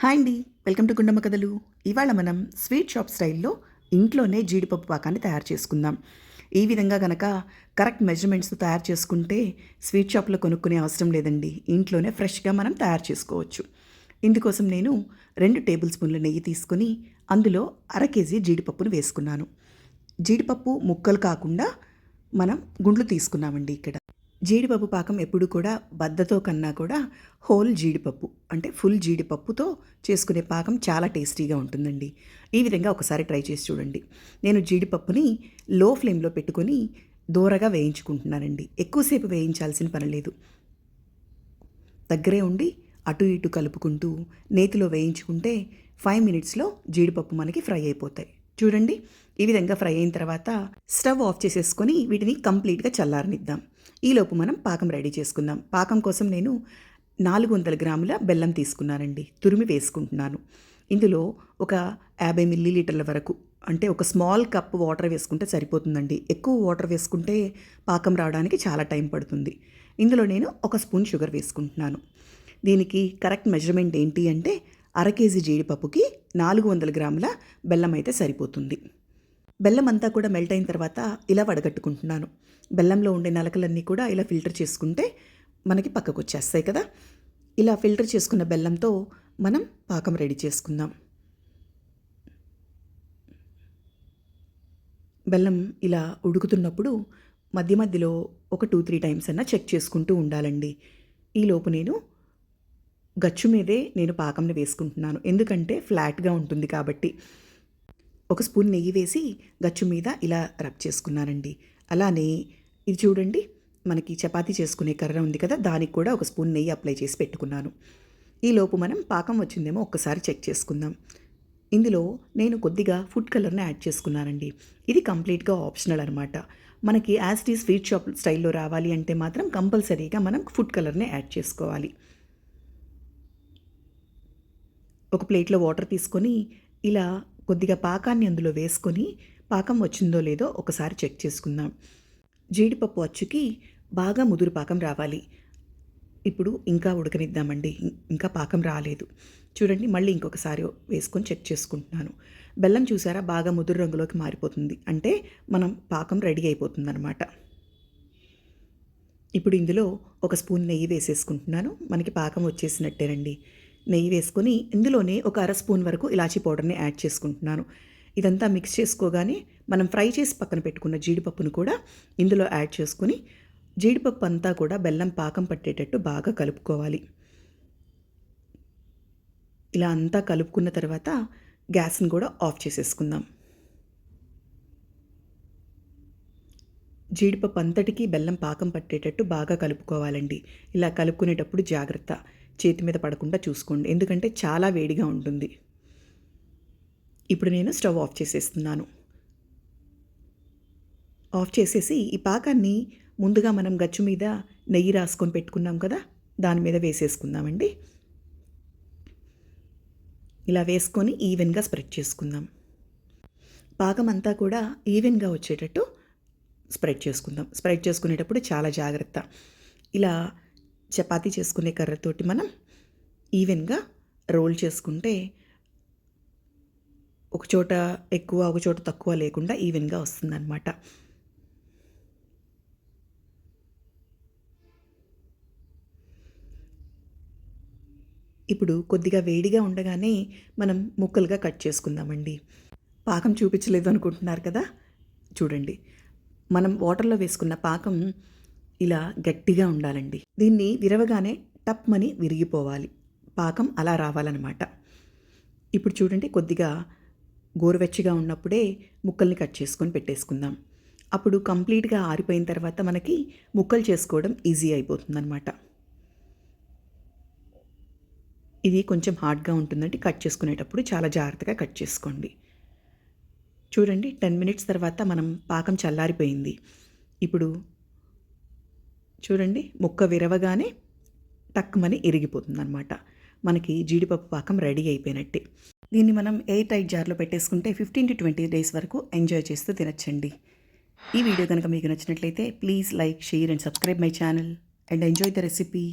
Hi అండి. Welcome to Gundamma కథలు. ఇవాళ మనం స్వీట్ షాప్ స్టైల్లో ఇంట్లోనే జీడిపప్పు పాకాన్ని తయారు చేసుకుందాం. ఈ విధంగా గనక కరెక్ట్ మెజర్మెంట్స్ తయారు చేసుకుంటే స్వీట్ షాప్లో కొనుక్కునే అవసరం లేదండి. ఇంట్లోనే ఫ్రెష్గా మనం తయారు చేసుకోవచ్చు. ఇందుకోసం నేను రెండు టేబుల్ స్పూన్ల నెయ్యి తీసుకొని అందులో అర కేజీ జీడిపప్పును వేసుకున్నాను. జీడిపప్పు ముక్కలు కాకుండా మనం గుండ్లు తీసుకున్నామండి ఇక్కడ. జీడిపప్పు పాకం ఎప్పుడు కూడా బద్దతో కన్నా కూడా హోల్ జీడిపప్పు అంటే ఫుల్ జీడిపప్పుతో చేసుకునే పాకం చాలా టేస్టీగా ఉంటుందండి. ఈ విధంగా ఒకసారి ట్రై చేసి చూడండి. నేను జీడిపప్పుని లో ఫ్లేమ్లో పెట్టుకొని దూరగా వేయించుకుంటున్నానండి. ఎక్కువసేపు వేయించాల్సిన పని లేదు. దగ్గరే ఉండి అటు ఇటు కలుపుకుంటూ నేతిలో వేయించుకుంటే ఫైవ్ మినిట్స్లో జీడిపప్పు మనకి ఫ్రై అయిపోతాయి. చూడండి. ఈ విధంగా ఫ్రై అయిన తర్వాత స్టవ్ ఆఫ్ చేసేసుకొని వీటిని కంప్లీట్గా చల్లారనిద్దాం. ఈలోపు మనం పాకం రెడీ చేసుకుందాం. పాకం కోసం నేను నాలుగు వందల గ్రాముల బెల్లం తీసుకున్నానండి. తురిమి వేసుకుంటున్నాను. ఇందులో ఒక యాభై మిల్లీ లీటర్ల వరకు అంటే ఒక స్మాల్ కప్ వాటర్ వేసుకుంటే సరిపోతుందండి. ఎక్కువ వాటర్ వేసుకుంటే పాకం రావడానికి చాలా టైం పడుతుంది. ఇందులో నేను ఒక స్పూన్ షుగర్ వేసుకుంటున్నాను. దీనికి కరెక్ట్ మెజర్మెంట్ ఏంటి అంటే అర కేజీ జీడిపప్పుకి నాలుగు వందల గ్రాముల బెల్లం అయితే సరిపోతుంది. బెల్లం అంతా కూడా మెల్ట్ అయిన తర్వాత ఇలా వడగట్టుకుంటున్నాను. బెల్లంలో ఉండే నలకలన్నీ కూడా ఇలా ఫిల్టర్ చేసుకుంటే మనకి పక్కకు వచ్చేస్తాయి కదా. ఇలా ఫిల్టర్ చేసుకున్న బెల్లంతో మనం పాకం రెడీ చేసుకుందాం. బెల్లం ఇలా ఉడుకుతున్నప్పుడు మధ్య మధ్యలో ఒక టూ త్రీ టైమ్స్ అన్నా చెక్ చేసుకుంటూ ఉండాలండి. ఈలోపు నేను గచ్చు మీదే నేను పాకంని వేసుకుంటున్నాను. ఎందుకంటే ఫ్లాట్గా ఉంటుంది కాబట్టి. ఒక స్పూన్ నెయ్యి వేసి గచ్చు మీద ఇలా రబ్ చేసుకున్నానండి అలానే ఇది చూడండి మనకి చపాతీ చేసుకునే కర్ర ఉంది కదా దానికి కూడా ఒక స్పూన్ నెయ్యి అప్లై చేసి పెట్టుకున్నాను. ఈలోపు మనం పాకం వచ్చిందేమో ఒక్కసారి చెక్ చేసుకుందాం. ఇందులో నేను కొద్దిగా ఫుడ్ కలర్ని యాడ్ చేసుకున్నానండి. ఇది కంప్లీట్గా ఆప్షనల్ అనమాట మనకి యాజ్ టీ స్వీట్ షాప్ స్టైల్లో రావాలి అంటే మాత్రం కంపల్సరీగా మనం ఫుడ్ కలర్ని యాడ్ చేసుకోవాలి. ఒక ప్లేట్లో వాటర్ తీసుకొని ఇలా కొద్దిగా పాకాన్ని అందులో వేసుకొని పాకం వచ్చిందో లేదో ఒకసారి చెక్ చేసుకుందాం. జీడిపప్పు అచ్చుకి బాగా ముదురు పాకం రావాలి. ఇప్పుడు ఇంకా ఉడకనిద్దామండి. ఇంకా పాకం రాలేదు. చూడండి మళ్ళీ ఇంకొకసారి వేసుకొని చెక్ చేసుకుంటున్నాను. బెల్లం చూసారా? బాగా ముదురు రంగులోకి మారిపోతుంది. అంటే మనం పాకం రెడీ అయిపోతుంది అనమాట ఇప్పుడు ఇందులో ఒక స్పూన్ నెయ్యి వేసేసుకుంటున్నాను. మనకి పాకం వచ్చేసినట్టేనండి. నెయ్యి వేసుకుని ఇందులోనే ఒక అర స్పూన్ వరకు ఇలాచీ పౌడర్ని యాడ్ చేసుకుంటున్నాను. ఇదంతా మిక్స్ చేసుకోగానే మనం ఫ్రై చేసి పక్కన పెట్టుకున్న జీడిపప్పును కూడా ఇందులో యాడ్ చేసుకొని జీడిపప్పు అంతా కూడా బెల్లం పాకం పట్టేటట్టు బాగా కలుపుకోవాలి. ఇలా అంతా కలుపుకున్న తర్వాత గ్యాస్ని కూడా ఆఫ్ చేసేసుకుందాం. జీడిపప్పు అంతటికీ బెల్లం పాకం పట్టేటట్టు బాగా కలుపుకోవాలండి. ఇలా కలుపుకునేటప్పుడు జాగ్రత్త. చేతి మీద పడకుండా చూసుకోండి. ఎందుకంటే చాలా వేడిగా ఉంటుంది. ఇప్పుడు నేను స్టవ్ ఆఫ్ చేసేస్తున్నాను. ఆఫ్ చేసేసి ఈ పాకాన్ని ముందుగా మనం గచ్చు మీద నెయ్యి రాసుకొని పెట్టుకున్నాం కదా దాని మీద వేసేసుకుందామండి. ఇలా వేసుకొని ఈవెన్గా స్ప్రెడ్ చేసుకుందాం. పాకం అంతా కూడా ఈవెన్గా వచ్చేటట్టు స్ప్రెడ్ చేసుకుందాం. స్ప్రెడ్ చేసుకునేటప్పుడు చాలా జాగ్రత్త. ఇలా చపాతీ చేసుకునే కర్రతోటి మనం ఈవెన్గా రోల్ చేసుకుంటే ఒక చోట ఎక్కువ ఒక చోట తక్కువ లేకుండా ఈవెన్గా వస్తుందన్నమాట. ఇప్పుడు కొద్దిగా వేడిగా ఉండగానే మనం ముక్కలుగా కట్ చేసుకుందామండి. పాకం చూపించలేదు అనుకుంటున్నారు కదా? చూడండి. మనం వాటర్లో వేసుకున్న పాకం ఇలా గట్టిగా ఉండాలండి. దీన్ని విరవగానే టప్మని విరిగిపోవాలి. పాకం అలా రావాలన్నమాట. ఇప్పుడు చూడండి కొద్దిగా గోరువెచ్చగా ఉన్నప్పుడే ముక్కల్ని కట్ చేసుకొని పెట్టేసుకుందాం. అప్పుడు కంప్లీట్గా ఆరిపోయిన తర్వాత మనకి ముక్కలు చేసుకోవడం ఈజీ అయిపోతుందన్నమాట. ఇది కొంచెం హార్డ్గా ఉంటుందంటే కట్ చేసుకునేటప్పుడు చాలా జాగ్రత్తగా కట్ చేసుకోండి. చూడండి టెన్ మినిట్స్ తర్వాత మనం పాకం చల్లారిపోయింది. ఇప్పుడు చూడండి ముక్క విరవగానే టక్కుమని ఇరిగిపోతుంది అనమాట మనకి జీడిపప్పు పాకం రెడీ అయిపోయినట్టే. దీన్ని మనం ఎయిర్ టైట్ జార్లో పెట్టేసుకుంటే ఫిఫ్టీన్ టు ట్వంటీ డేస్ వరకు ఎంజాయ్ చేస్తూ తినచ్చండి. ఈ వీడియో కనుక మీకు నచ్చినట్లయితే please like share and subscribe my channel and enjoy the recipe.